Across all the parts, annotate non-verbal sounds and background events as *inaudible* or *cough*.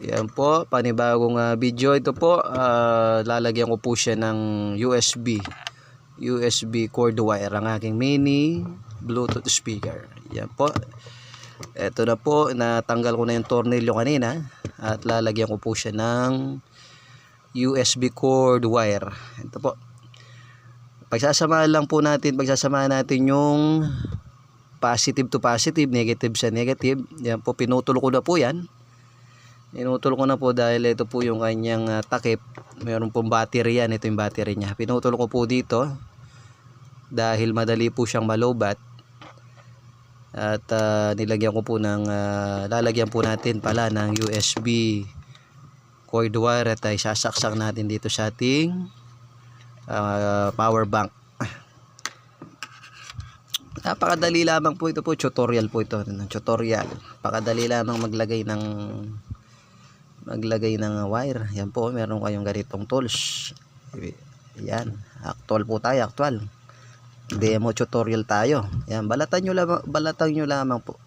Yan po, panibagong ah, video. Ito po, ah, lalagyan ko po siya ng USB. USB cord wire ang aking mini Bluetooth speaker. Yan po. Ito na po, natanggal ko na yung tornilyo kanina at lalagyan ko po siya ng USB cord wire. Ito po. Pagsasamahan lang po natin, pagsasamahan natin yung positive to positive, negative sa negative. Yan po, pinutol ko na po yan. Pinutol ko na po dahil ito po yung kanyang ah, takip. Meron pong battery yan. Ito yung battery niya. Pinutol ko po dito dahil madali po siyang malobat. At ah, nilagyan ko po ng, ah, lalagyan po natin pala ng USB cord wire at ay sasaksak natin dito sa ating ah, power bank. *clears throat* Napakadali lamang po ito po, tutorial po ito, tutorial. Napakadali lamang maglagay ng maglagay ng wire. Yan po, meron kayong ganitong tools. Yan, actual po tayo, actual. Demo tutorial tayo. Yan, balatan nyo lamang, balatan nyo lamang po.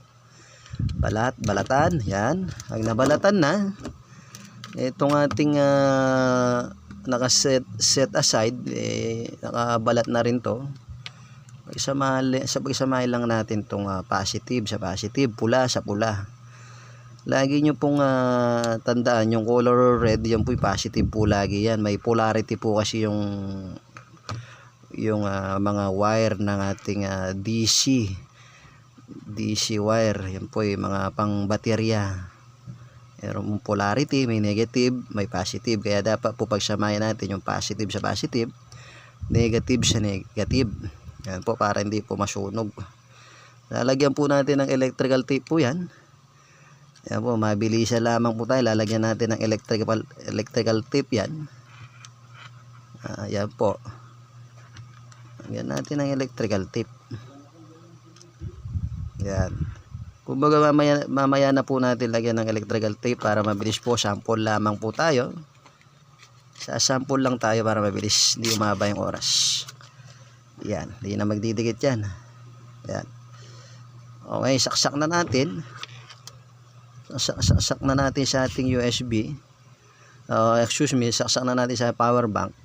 Balat, balatan, yan. Pag nabalatan na, itong ating ah, nakaset set aside, eh, nakabalat na rin to. Pagsamahin, sa pagsamahin lang natin tong ah, positive sa positive, pula sa pula. Lagi nyo pong ah, tandaan yung color red, yan po positive po lagi yan. May polarity po kasi yung yung ah, mga wire ng ating ah, DC DC wire. Yan po yung mga pang baterya. Meron pong polarity, may negative, may positive. Kaya dapat po pagsamahin natin yung positive sa positive, negative sa negative. Yan po para hindi po masunog. Lalagyan po natin ng electrical tape po yan. Yan po, mabilisan lamang po tayo. Lalagyan natin ng electrical, electrical tape yan. Ah, yan po. Lagyan natin ng electrical tape. Yan. Kumbaga mamaya, mamaya na po natin lagyan ng electrical tape para mabilis po. Sample lamang po tayo. Sa sample lang tayo para mabilis. Hindi umaba yung oras. Yan. Hindi na magdidikit yan. Yan. Okay, saksak na natin. Saksak, na natin sa ating USB. Uh, excuse me, saksak na natin sa power bank.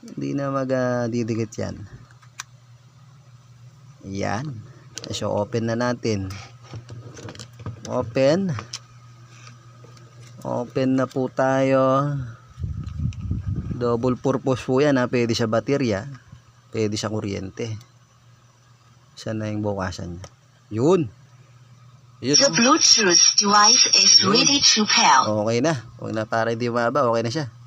Hindi na magdidikit yan. Yan. So, open na natin. Open. Open na po tayo. Double purpose po yan ha. Pwede sa baterya. Pwede sa kuryente. Saan na yung bukasan niya? Yun. Yun. The Bluetooth device is ready to pair. Okay na. Okay na para hindi maba. Okay na siya.